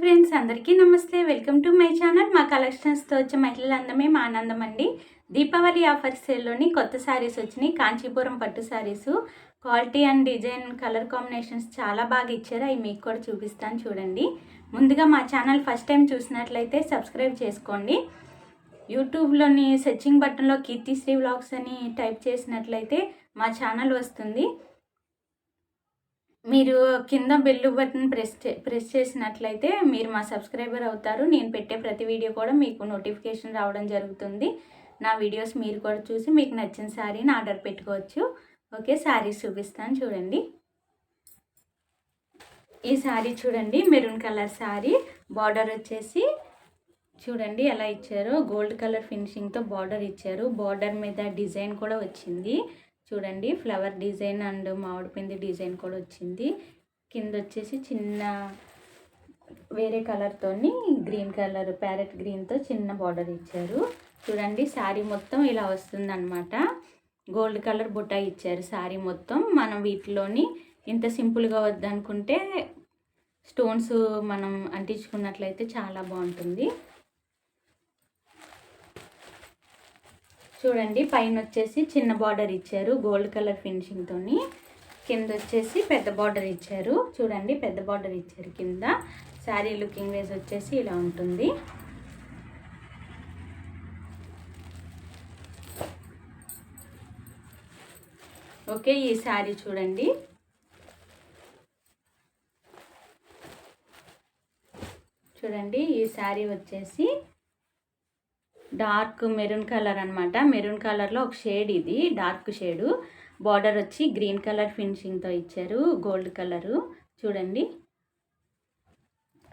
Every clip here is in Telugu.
ఫ్రెండ్స్ అందరికీ నమస్తే. Welcome to my channel. మా కలెక్షన్స్తో వచ్చే మహిళల అందమే మా ఆనందం అండి దీపావళి ఆఫర్ సేల్లోని కొత్త శారీస్ వచ్చినాయి. కాంచీపురం పట్టు saris quality and design colour combinations చాలా బాగా ఇచ్చారు. అవి మీకు కూడా చూపిస్తాను చూడండి. ముందుగా మా ఛానల్ ఫస్ట్ టైం చూసినట్లయితే సబ్స్క్రైబ్ చేసుకోండి. యూట్యూబ్లోని సెర్చింగ్ బటన్లో కీర్తిశ్రీ వ్లాగ్స్ అని టైప్ చేసినట్లయితే మా ఛానల్ వస్తుంది. మీరు కింద బెల్ బటన్ ప్రెస్ ప్రెస్ చేసినట్లయితే మీరు మా సబ్స్క్రైబర్ అవుతారు. నేను పెట్టే ప్రతి వీడియో కూడా మీకు నోటిఫికేషన్ రావడం జరుగుతుంది. నా వీడియోస్ మీరు కూడా చూసి మీకు నచ్చిన శారీని ఆర్డర్ పెట్టుకోవచ్చు. ఓకే శారీస్ చూపిస్తాను చూడండి. ఈ శారీ చూడండి మెరూన్ కలర్ శారీ బార్డర్ వచ్చేసి చూడండి ఎలా ఇచ్చారో. గోల్డ్ కలర్ ఫినిషింగ్తో బార్డర్ ఇచ్చారు. బార్డర్ మీద డిజైన్ కూడా వచ్చింది. చూడండి ఫ్లవర్ డిజైన్ అండ్ మామిడి పిండి డిజైన్ కూడా వచ్చింది. కింద వచ్చేసి చిన్న వేరే కలర్తో గ్రీన్ కలర్ ప్యారెట్ గ్రీన్తో చిన్న బార్డర్ ఇచ్చారు. చూడండి శారీ మొత్తం ఇలా వస్తుందన్నమాట. గోల్డ్ కలర్ బుట్ట ఇచ్చారు శారీ మొత్తం. మనం వీటిలోని ఇంత సింపుల్గా వద్దనుకుంటే స్టోన్స్ మనం అంటించుకున్నట్లయితే చాలా బాగుంటుంది. చూడండి పైన వచ్చేసి చిన్న బార్డర్ ఇచ్చారు గోల్డ్ కలర్ ఫినిషింగ్తో కింద వచ్చేసి పెద్ద బార్డర్ ఇచ్చారు. చూడండి పెద్ద బార్డర్ ఇచ్చారు కింద. శారీ లుకింగ్ వేస్ వచ్చేసి ఇలా ఉంటుంది. ఓకే ఈ శారీ చూడండి. చూడండి ఈ శారీ వచ్చేసి డార్క్ మెరూన్ కలర్ అనమాట మెరూన్ కలర్లో ఒక షేడ్ ఇది డార్క్ షేడు. బార్డర్ వచ్చి గ్రీన్ కలర్ ఫినిషింగ్తో ఇచ్చారు గోల్డ్ కలరు. చూడండి.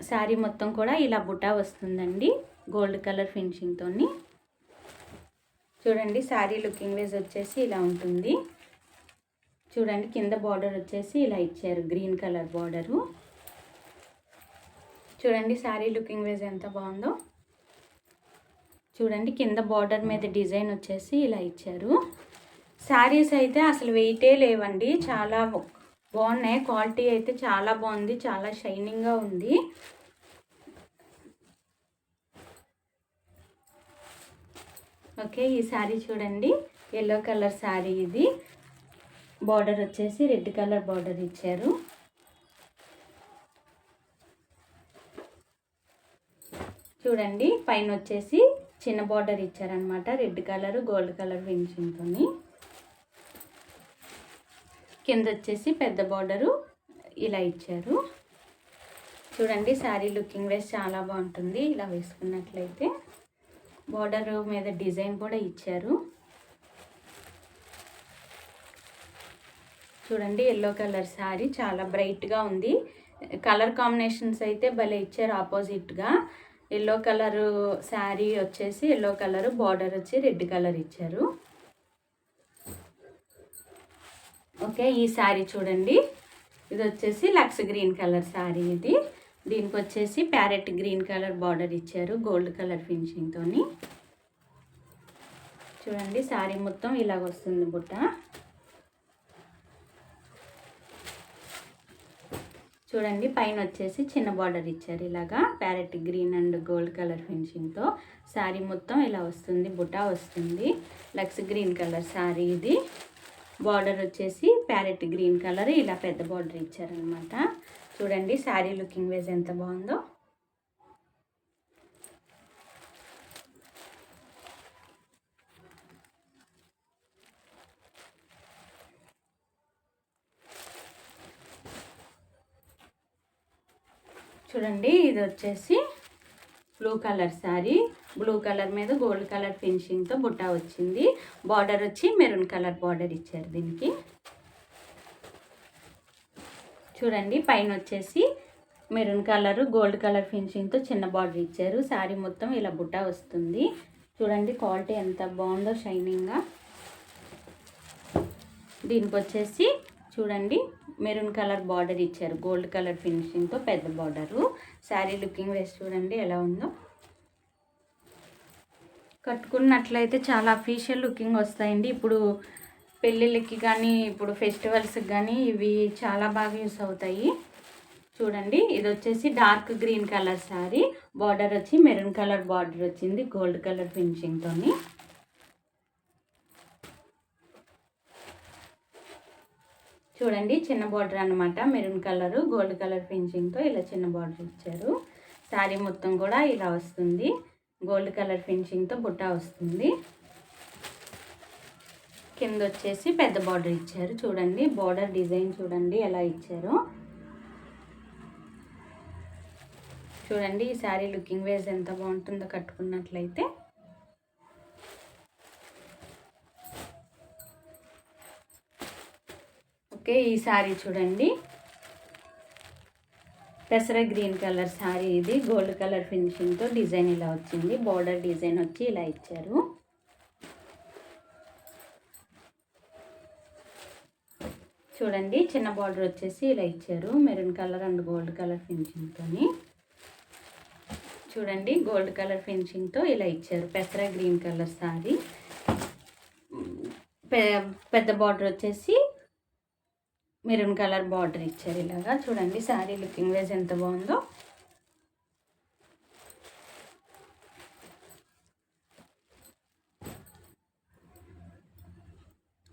శారీ మొత్తం కూడా ఇలా బుటా వస్తుందండి గోల్డ్ కలర్ ఫినిషింగ్తో చూడండి శారీ లుకింగ్ వేజ్ వచ్చేసి ఇలా ఉంటుంది. చూడండి కింద బార్డర్ వచ్చేసి ఇలా ఇచ్చారు గ్రీన్ కలర్ బార్డరు. చూడండి శారీ లుకింగ్ వేజ్ ఎంత బాగుందో. చూడండి కింద బార్డర్ మీద డిజైన్ వచ్చేసి ఇలా ఇచ్చారు. శారీస్ అయితే అసలు వెయిటే లేవండి. చాలా బాగున్నాయి. క్వాలిటీ అయితే చాలా బాగుంది. చాలా షైనింగ్గా ఉంది. ఓకే ఈ శారీ చూడండి. ఎల్లో కలర్ శారీ ఇది. బార్డర్ వచ్చేసి రెడ్ కలర్ బార్డర్ ఇచ్చారు. చూడండి పైన వచ్చేసి చిన్న బార్డర్ ఇచ్చారనమాట రెడ్ కలర్ గోల్డ్ కలర్ ఫినిషింగ్తో కింద వచ్చేసి పెద్ద బార్డరు ఇలా ఇచ్చారు. చూడండి శారీ లుకింగ్ వేస్ చాలా బాగుంటుంది. ఇలా వేసుకున్నట్లయితే బార్డర్ మీద డిజైన్ కూడా ఇచ్చారు. చూడండి ఎల్లో కలర్ శారీ చాలా బ్రైట్గా ఉంది. కలర్ కాంబినేషన్స్ అయితే భలే ఇచ్చారు ఆపోజిట్గా ఎల్లో కలరు శారీ వచ్చేసి ఎల్లో కలరు బార్డర్ వచ్చి రెడ్ కలర్ ఇచ్చారు. ఓకే ఈ శారీ చూడండి. ఇది వచ్చేసి లక్స్ గ్రీన్ కలర్ శారీ ఇది. దీనికి వచ్చేసి ప్యారెట్ గ్రీన్ కలర్ బార్డర్ ఇచ్చారు గోల్డ్ కలర్ ఫినిషింగ్తో చూడండి శారీ మొత్తం ఇలాగ వస్తుంది బుట్ట. చూడండి పైన వచ్చేసి చిన్న బార్డర్ ఇచ్చారు ఇలాగా. Parrot green and gold colour ఫినిషింగ్తో sari మొత్తం ఇలా వస్తుంది బుటా వస్తుంది. లక్స్ గ్రీన్ కలర్ శారీ ఇది. బార్డర్ వచ్చేసి ప్యారెట్ గ్రీన్ కలర్ ఇలా పెద్ద బార్డర్ ఇచ్చారనమాట చూడండి శారీ లుకింగ్ వేజ్ ఎంత బాగుందో. చూడండి ఇది వచ్చేసి blue colour sari blue colour మీద గోల్డ్ కలర్ ఫినిషింగ్తో బుట్ట వచ్చింది. బార్డర్ వచ్చి మెరూన్ కలర్ బార్డర్ ఇచ్చారు దీనికి. చూడండి పైన వచ్చేసి మెరూన్ కలర్ గోల్డ్ కలర్ ఫినిషింగ్తో చిన్న బార్డర్ ఇచ్చారు. శారీ మొత్తం ఇలా బుట్ట వస్తుంది. చూడండి క్వాలిటీ ఎంత బాగుందో షైనింగ్గా దీనికి వచ్చేసి చూడండి మెరూన్ కలర్ బార్డర్ ఇచ్చారు. గోల్డ్ కలర్ ఫినిషింగ్తో పెద్ద బార్డరు. శారీ లుకింగ్ వేసి చూడండి ఎలా ఉందో. కట్టుకున్నట్లయితే చాలా అఫీషియల్ లుకింగ్ వస్తాయండి. ఇప్పుడు పెళ్ళిళ్ళకి కానీ ఇప్పుడు ఫెస్టివల్స్కి కానీ ఇవి చాలా బాగా యూస్ అవుతాయి. చూడండి ఇది వచ్చేసి dark green colour sari. Border వచ్చి మెరూన్ కలర్ బార్డర్ వచ్చింది గోల్డ్ కలర్ ఫినిషింగ్తోని. చూడండి చిన్న బార్డర్ అనమాట మెరూన్ కలరు గోల్డ్ కలర్ ఫినిషింగ్తో ఇలా చిన్న బార్డర్ ఇచ్చారు. శారీ మొత్తం కూడా ఇలా వస్తుంది. గోల్డ్ కలర్ ఫినిషింగ్తో బుట్ట వస్తుంది. కింద వచ్చేసి పెద్ద బార్డర్ ఇచ్చారు. చూడండి బార్డర్ డిజైన్ చూడండి ఎలా ఇచ్చారో. చూడండి ఈ శారీ లుకింగ్ వేస్ ఎంత బాగుంటుందో కట్టుకున్నట్లయితే. ఓకే ఈ శారీ చూడండి. పెసర గ్రీన్ కలర్ శారీ ఇది. గోల్డ్ కలర్ ఫినిషింగ్తో డిజైన్ ఇలా వచ్చింది. బార్డర్ డిజైన్ వచ్చి ఇలా ఇచ్చారు. చూడండి చిన్న బార్డర్ వచ్చేసి ఇలా ఇచ్చారు. Maroon colour and gold colour ఫినిషింగ్తో చూడండి గోల్డ్ కలర్ ఫినిషింగ్తో ఇలా ఇచ్చారు. పెసర గ్రీన్ కలర్ శారీ పెద్ద బార్డర్ వచ్చేసి మెరూన్ కలర్ బార్డర్ ఇచ్చారు ఇలాగా. చూడండి శారీ లుకింగ్ వేజ్ ఎంత బాగుందో.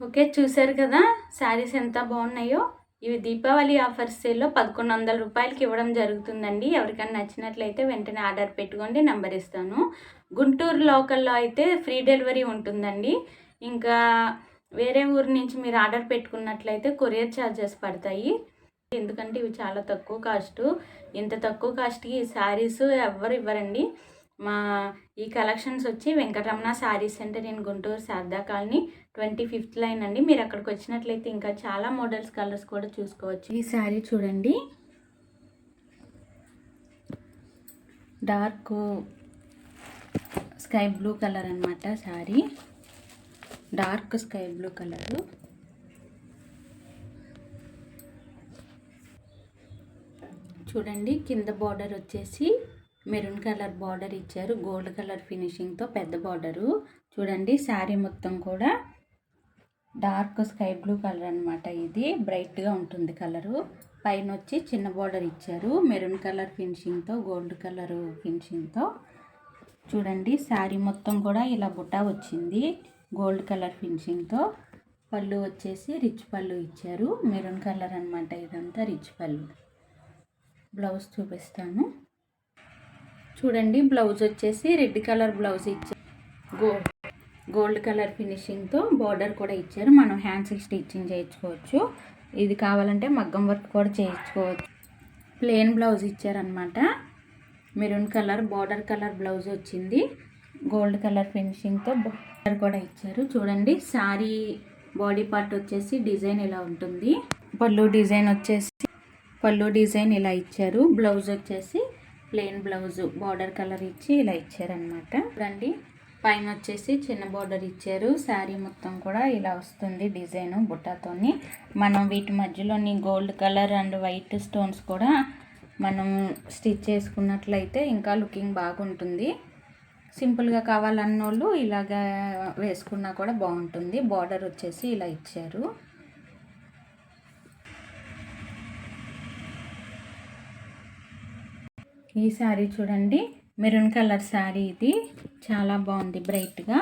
ఓకే చూసారు కదా శారీస్ ఎంత బాగున్నాయో. ఇవి దీపావళి ఆఫర్ సేల్లో పదకొండు వందల రూపాయలకి ఇవ్వడం జరుగుతుందండి. ఎవరికైనా నచ్చినట్లయితే వెంటనే ఆర్డర్ పెట్టుకోండి నెంబర్ ఇస్తాను. గుంటూరు లోకల్లో అయితే ఫ్రీ డెలివరీ ఉంటుందండి. ఇంకా వేరే ఊరు నుంచి మీరు ఆర్డర్ పెట్టుకున్నట్లయితే కొరియర్ ఛార్జెస్ పడతాయి. ఎందుకంటే ఇవి చాలా తక్కువ కాస్ట్. ఇంత తక్కువ కాస్ట్కి ఈ శారీస్ ఎవ్వరు ఇవ్వరండి. మా ఈ కలెక్షన్స్ వచ్చి Venkataramana sari centre in Guntur Sharada colony twenty fifth line అండి. మీరు అక్కడికి వచ్చినట్లయితే ఇంకా చాలా మోడల్స్ కలర్స్ కూడా చూసుకోవచ్చు. ఈ శారీ చూడండి. డార్క్ స్కై బ్లూ కలర్ అనమాట sari. Dark sky blue colour. చూడండి కింద బార్డర్ వచ్చేసి మెరూన్ కలర్ బార్డర్ ఇచ్చారు. గోల్డ్ కలర్ ఫినిషింగ్తో పెద్ద బార్డరు. చూడండి శారీ మొత్తం కూడా డార్క్ స్కై బ్లూ కలర్ అనమాట ఇది. బ్రైట్గా ఉంటుంది కలరు. పైన వచ్చి చిన్న బార్డర్ ఇచ్చారు. మెరూన్ కలర్ ఫినిషింగ్తో గోల్డ్ కలర్ ఫినిషింగ్తో చూడండి శారీ మొత్తం కూడా ఇలా బుట్ట వచ్చింది. గోల్డ్ కలర్ ఫినిషింగ్తో పళ్ళు వచ్చేసి రిచ్ పళ్ళు ఇచ్చారు. మెరూన్ కలర్ అనమాట ఇదంతా రిచ్ పళ్ళు. బ్లౌజ్ చూపిస్తాను. చూడండి బ్లౌజ్ వచ్చేసి రెడ్ కలర్ బ్లౌజ్ ఇచ్చారు. గోల్డ్ గోల్డ్ కలర్ ఫినిషింగ్తో బార్డర్ కూడా ఇచ్చారు. మనం హ్యాండ్స్కి స్టిచ్చింగ్ చేయించుకోవచ్చు. ఇది కావాలంటే మగ్గం వర్క్ కూడా చేయించుకోవచ్చు. ప్లెయిన్ బ్లౌజ్ ఇచ్చారనమాట maroon colour border colour blouse వచ్చింది. గోల్డ్ కలర్ ఫినిషింగ్తో బార్డర్ కూడా ఇచ్చారు. చూడండి శారీ బాడీ పార్ట్ వచ్చేసి డిజైన్ ఇలా ఉంటుంది. పళ్ళు డిజైన్ వచ్చేసి పళ్ళు డిజైన్ ఇలా ఇచ్చారు. బ్లౌజ్ వచ్చేసి ప్లెయిన్ బ్లౌజ్ బార్డర్ కలర్ ఇచ్చి ఇలా ఇచ్చారనమాట చూడండి పైన వచ్చేసి చిన్న బార్డర్ ఇచ్చారు. శారీ మొత్తం కూడా ఇలా వస్తుంది డిజైన్ బుట్టాతోని. మనం వీటి మధ్యలోని gold colour and white stones కూడా మనం స్టిచ్ చేసుకున్నట్లయితే ఇంకా లుకింగ్ బాగుంటుంది. సింపుల్గా కావాలన్న వాళ్ళు ఇలాగా వేసుకున్నా కూడా బాగుంటుంది. బార్డర్ వచ్చేసి ఇలా ఇచ్చారు. ఈ శారీ చూడండి. మెరూన్ కలర్ శారీ ఇది. చాలా బాగుంది బ్రైట్గా.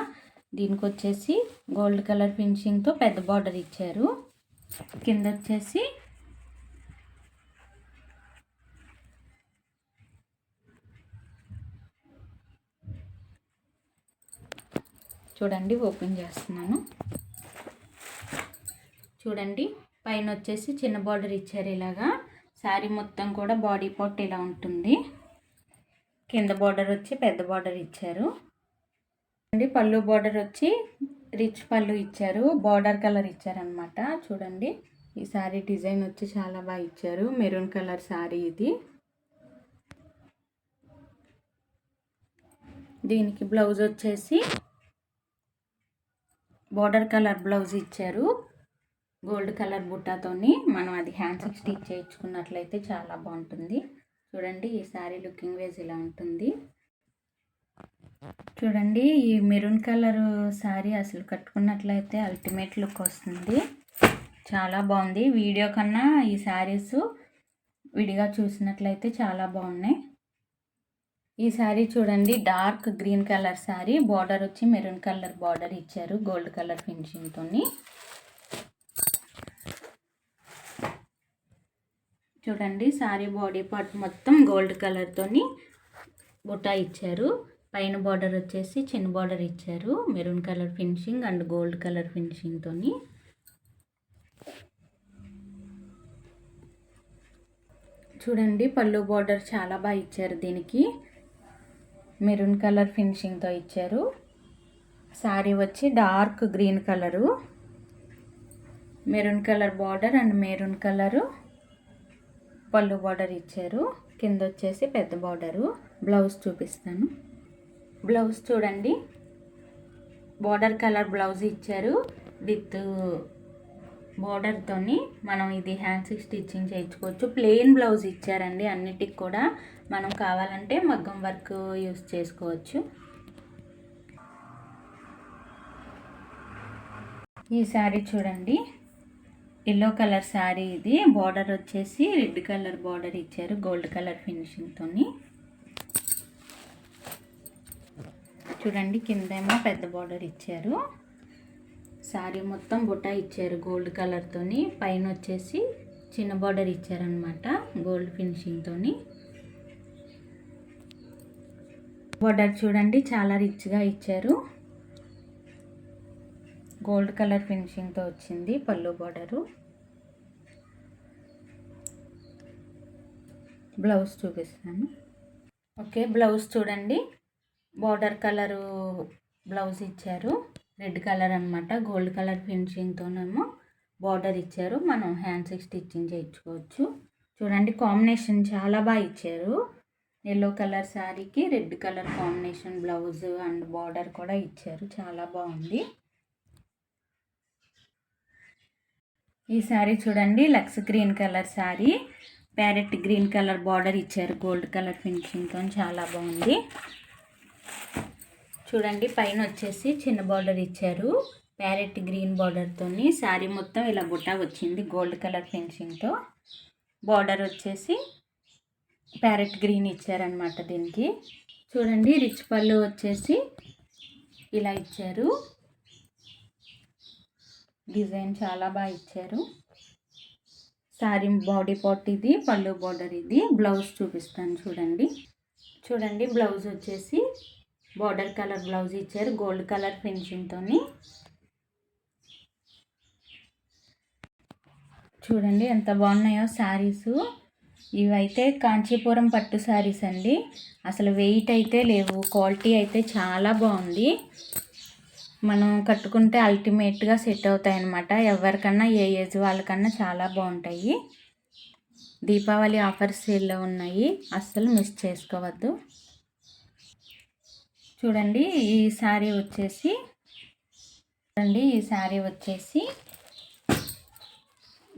దీనికి వచ్చేసి గోల్డ్ కలర్ ఫినిషింగ్తో పెద్ద బార్డర్ ఇచ్చారు. కింద వచ్చేసి చూడండి ఓపెన్ చేస్తున్నాను. చూడండి పైన వచ్చేసి చిన్న బార్డర్ ఇచ్చారు ఇలాగా. శారీ మొత్తం కూడా బాడీ పార్ట్ ఇలా ఉంటుంది. కింద బార్డర్ వచ్చి పెద్ద బార్డర్ ఇచ్చారు. అండి పళ్ళు బార్డర్ వచ్చి రిచ్ పళ్ళు ఇచ్చారు. బార్డర్ కలర్ ఇచ్చారనమాట చూడండి ఈ శారీ డిజైన్ వచ్చి చాలా బాగా ఇచ్చారు. మెరూన్ కలర్ శారీ ఇది. దీనికి బ్లౌజ్ వచ్చేసి బార్డర్ కలర్ బ్లౌజ్ ఇచ్చారు. గోల్డ్ కలర్ బుట్టాతోని మనం అది హ్యాండ్స్కి స్టిచ్ చేయించుకున్నట్లయితే చాలా బాగుంటుంది. చూడండి ఈ శారీ లుకింగ్ వేజ్ ఇలా ఉంటుంది. చూడండి ఈ మెరూన్ కలర్ శారీ అసలు కట్టుకున్నట్లయితే అల్టిమేట్ లుక్ వస్తుంది. చాలా బాగుంది. వీడియో కన్నా ఈ శారీస్ విడిగా చూసినట్లయితే చాలా బాగున్నాయి. ఈ శారీ చూడండి dark green colour sari. Border వచ్చి మెరూన్ కలర్ బార్డర్ ఇచ్చారు గోల్డ్ కలర్ ఫినిషింగ్తోని చూడండి శారీ బాడీ పార్ట్ మొత్తం గోల్డ్ కలర్తోని బుటా ఇచ్చారు. పైన బార్డర్ వచ్చేసి చిన్న బార్డర్ ఇచ్చారు maroon colour finishing and gold colour ఫినిషింగ్తోని చూడండి పళ్ళు బార్డర్ చాలా బాగా ఇచ్చారు దీనికి. మెరూన్ కలర్ ఫినిషింగ్తో ఇచ్చారు. శారీ వచ్చి dark green colour. Maroon colour border and maroon colour. పళ్ళు బార్డర్ ఇచ్చారు. కింద వచ్చేసి పెద్ద బార్డరు. బ్లౌజ్ చూపిస్తాను. బ్లౌజ్ చూడండి. బార్డర్ కలర్ బ్లౌజ్ ఇచ్చారు. విత్ బార్డర్తోని మనం ఇది హ్యాండ్స్కి స్టిచ్చింగ్ చేయించుకోవచ్చు. ప్లెయిన్ బ్లౌజ్ ఇచ్చారండి అన్నిటికి కూడా. మనం కావాలంటే మగ్గం వర్క్ యూస్ చేసుకోవచ్చు. ఈ శారీ చూడండి. ఎల్లో కలర్ శారీ ఇది. బార్డర్ వచ్చేసి రెడ్ కలర్ బార్డర్ ఇచ్చారు. గోల్డ్ కలర్ ఫినిషింగ్తో చూడండి కిందేమో పెద్ద బార్డర్ ఇచ్చారు. శారీ మొత్తం బుట్ట ఇచ్చారు గోల్డ్ కలర్తోని పైన వచ్చేసి చిన్న బార్డర్ ఇచ్చారనమాట గోల్డ్ ఫినిషింగ్తోని బార్డర్ చూడండి చాలా రిచ్గా ఇచ్చారు. గోల్డ్ కలర్ ఫినిషింగ్తో వచ్చింది పళ్ళు బార్డరు. బ్లౌజ్ చూపిస్తాను ఓకే బ్లౌజ్ చూడండి. బార్డర్ కలరు బ్లౌజ్ ఇచ్చారు. రెడ్ కలర్ అనమాట గోల్డ్ కలర్ ఫినిషింగ్తోనేమో బార్డర్ ఇచ్చారు. మనం హ్యాండ్స్కి స్టిచ్చింగ్ చేయించుకోవచ్చు. చూడండి కాంబినేషన్ చాలా బాగా ఇచ్చారు. ఎల్లో కలర్ శారీకి red colour combination blouse and border కూడా ఇచ్చారు. చాలా బాగుంది. ఈ శారీ చూడండి Lux green colour sari parrot green colour border ఇచ్చారు. గోల్డ్ కలర్ ఫినిషింగ్తో చాలా బాగుంది. చూడండి పైన వచ్చేసి చిన్న బార్డర్ ఇచ్చారు. ప్యారెట్ గ్రీన్ బార్డర్తోని శారీ మొత్తం ఇలా బుట్ట వచ్చింది. గోల్డ్ కలర్ ఫినిషింగ్తో బార్డర్ వచ్చేసి ప్యారెట్ గ్రీన్ ఇచ్చారనమాట దీనికి. చూడండి రిచ్ పళ్ళు వచ్చేసి ఇలా ఇచ్చారు. డిజైన్ చాలా బాగా ఇచ్చారు. శారీ బాడీ పార్ట్ ఇది పళ్ళు బార్డర్ ఇది. బ్లౌజ్ చూపిస్తాను చూడండి. చూడండి బ్లౌజ్ వచ్చేసి బార్డర్ కలర్ బ్లౌజ్ ఇచ్చారు గోల్డ్ కలర్ ఫినిషింగ్తో చూడండి ఎంత బాగున్నాయో శారీస్ ఇవైతే కాంచీపురం పట్టు శారీస్ అండి. అసలు వెయిట్ అయితే లేవు. క్వాలిటీ అయితే చాలా బాగుంది. మనం కట్టుకుంటే అల్టిమేట్గా సెట్ అవుతాయి అన్నమాట ఎవరికన్నా ఏ ఏజ్ వాళ్ళకన్నా చాలా బాగుంటాయి. దీపావళి ఆఫర్స్ సేల్లో ఉన్నాయి. అస్సలు మిస్ చేసుకోవద్దు. చూడండి ఈ శారీ వచ్చేసి చూడండి ఈ శారీ వచ్చేసి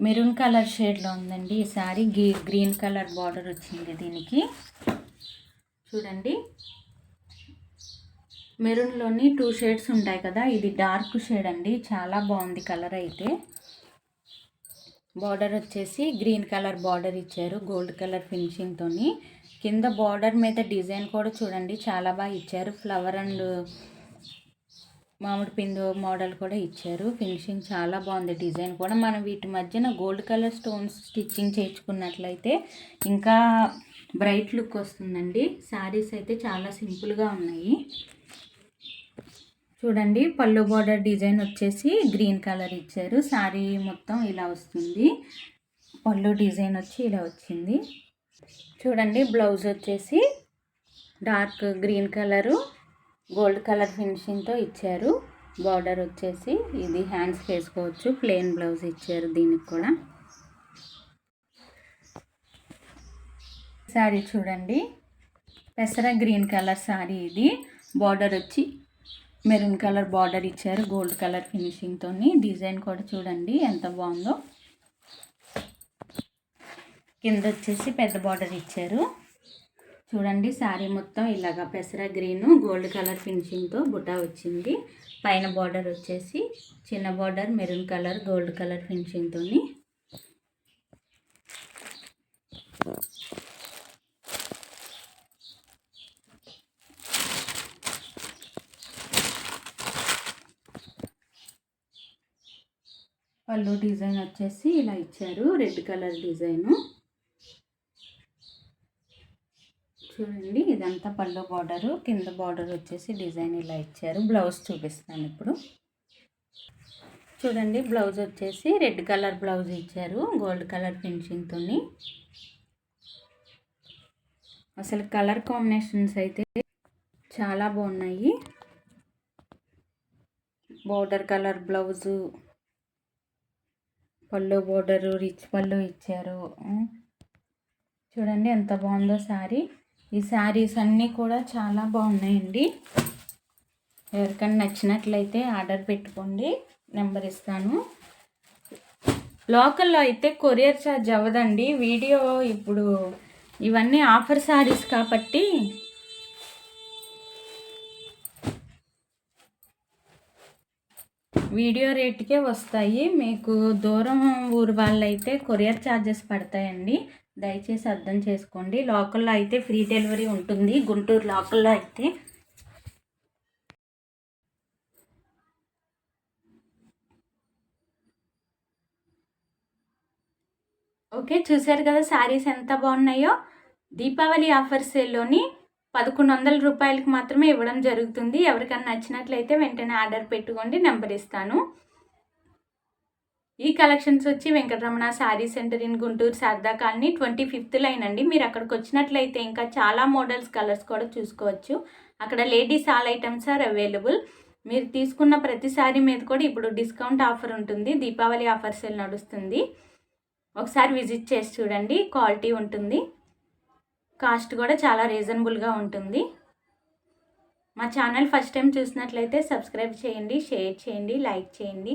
మెరూన్ కలర్ షేడ్లో ఉందండి. ఈ శారీ గీ గ్రీన్ కలర్ బార్డర్ వచ్చింది దీనికి. చూడండి. మెరూన్లోని టూ షేడ్స్ ఉంటాయి కదా ఇది డార్క్ షేడ్ అండి. చాలా బాగుంది కలర్ అయితే. బార్డర్ వచ్చేసి గ్రీన్ కలర్ బార్డర్ ఇచ్చారు గోల్డ్ కలర్ ఫినిషింగ్తోని కింద బార్డర్ మీద డిజైన్ కూడా చూడండి చాలా బాగా ఇచ్చారు. ఫ్లవర్ అండ్ మామిడి పిందు మోడల్ కూడా ఇచ్చారు. ఫినిషింగ్ చాలా బాగుంది డిజైన్ కూడా. మనం వీటి మధ్యన గోల్డ్ కలర్ స్టోన్స్ స్టిచ్చింగ్ చేయించుకున్నట్లయితే ఇంకా బ్రైట్ లుక్ వస్తుందండి. శారీస్ అయితే చాలా సింపుల్గా ఉన్నాయి. చూడండి పళ్ళు బార్డర్ డిజైన్ వచ్చేసి గ్రీన్ కలర్ ఇచ్చారు. శారీ మొత్తం ఇలా వస్తుంది. పళ్ళు డిజైన్ వచ్చి ఇలా వచ్చింది. చూడండి బ్లౌజ్ వచ్చేసి dark green colour. Gold colour ఫినిషింగ్తో ఇచ్చారు. బార్డర్ వచ్చేసి ఇది హ్యాండ్స్ వేసుకోవచ్చు. ప్లెయిన్ బ్లౌజ్ ఇచ్చారు దీనికి కూడా. శారీ చూడండి. పెసర గ్రీన్ కలర్ శారీ ఇది. బార్డర్ వచ్చి మెరూన్ కలర్ బార్డర్ ఇచ్చారు గోల్డ్ కలర్ ఫినిషింగ్తో డిజైన్ కూడా చూడండి ఎంత బాగుందో. కింద వచ్చేసి పెద్ద బార్డర్ ఇచ్చారు. చూడండి శారీ మొత్తం ఇలాగ పెసర గ్రీను గోల్డ్ కలర్ ఫినిషింగ్తో బుటా వచ్చింది. పైన బార్డర్ వచ్చేసి చిన్న border maroon colour gold colour ఫినిషింగ్తో పళ్ళు డిజైన్ వచ్చేసి ఇలా ఇచ్చారు రెడ్ కలర్ డిజైను. చూడండి ఇదంతా పళ్ళు బార్డరు. కింద బార్డర్ వచ్చేసి డిజైన్ ఇలా ఇచ్చారు. బ్లౌజ్ చూపిస్తాను ఇప్పుడు. చూడండి బ్లౌజ్ వచ్చేసి రెడ్ కలర్ బ్లౌజ్ ఇచ్చారు గోల్డ్ కలర్ ఫినిషింగ్తో అసలు కలర్ కాంబినేషన్స్ అయితే చాలా బాగున్నాయి. బోర్డర్ కలర్ బ్లౌజు పళ్ళు బోర్డరు రిచ్ పళ్ళు ఇచ్చారు. చూడండి ఎంత బాగుందో శారీ. ఈ శారీస్ అన్నీ కూడా చాలా బాగున్నాయండి. ఎవరికైనా నచ్చినట్లయితే ఆర్డర్ పెట్టుకోండి. నెంబర్ ఇస్తాను. లోకల్లో అయితే కొరియర్ ఛార్జ్ అవ్వదండి. వీడియో ఇప్పుడు ఇవన్నీ ఆఫర్ శారీస్ కాబట్టి వీడియో రేట్కే వస్తాయి. మీకు దూరం ఊరు వాళ్ళైతే కొరియర్ ఛార్జెస్ పడతాయండి. దయచేసి అర్థం చేసుకోండి. లోకల్లో అయితే ఫ్రీ డెలివరీ ఉంటుంది. గుంటూరు లోకల్లో అయితే. ఓకే చూసారు కదా శారీస్ ఎంత బాగున్నాయో? దీపావళి ఆఫర్ సేల్లోని పదకొండు వందల రూపాయలకు మాత్రమే ఇవ్వడం జరుగుతుంది. ఎవరికైనా నచ్చినట్లయితే వెంటనే ఆర్డర్ పెట్టుకోండి. నెంబర్ ఇస్తాను. ఈ కలెక్షన్స్ వచ్చి Venkataramana sari centre in Guntur Sharada colony twenty fifth line అండి. మీరు అక్కడికి వచ్చినట్లయితే ఇంకా చాలా మోడల్స్ కలర్స్ కూడా చూసుకోవచ్చు. అక్కడ ladies all items are available. మీరు తీసుకున్న ప్రతి శారీ మీద కూడా ఇప్పుడు డిస్కౌంట్ ఆఫర్ ఉంటుంది. దీపావళి ఆఫర్ సేల్ నడుస్తుంది. ఒకసారి విజిట్ చేసి చూడండి. క్వాలిటీ ఉంటుంది. కాస్ట్ కూడా చాలా రీజనబుల్గా ఉంటుంది. మా ఛానల్ ఫస్ట్ టైం చూసినట్లయితే సబ్స్క్రైబ్ చేయండి షేర్ చేయండి లైక్ చేయండి.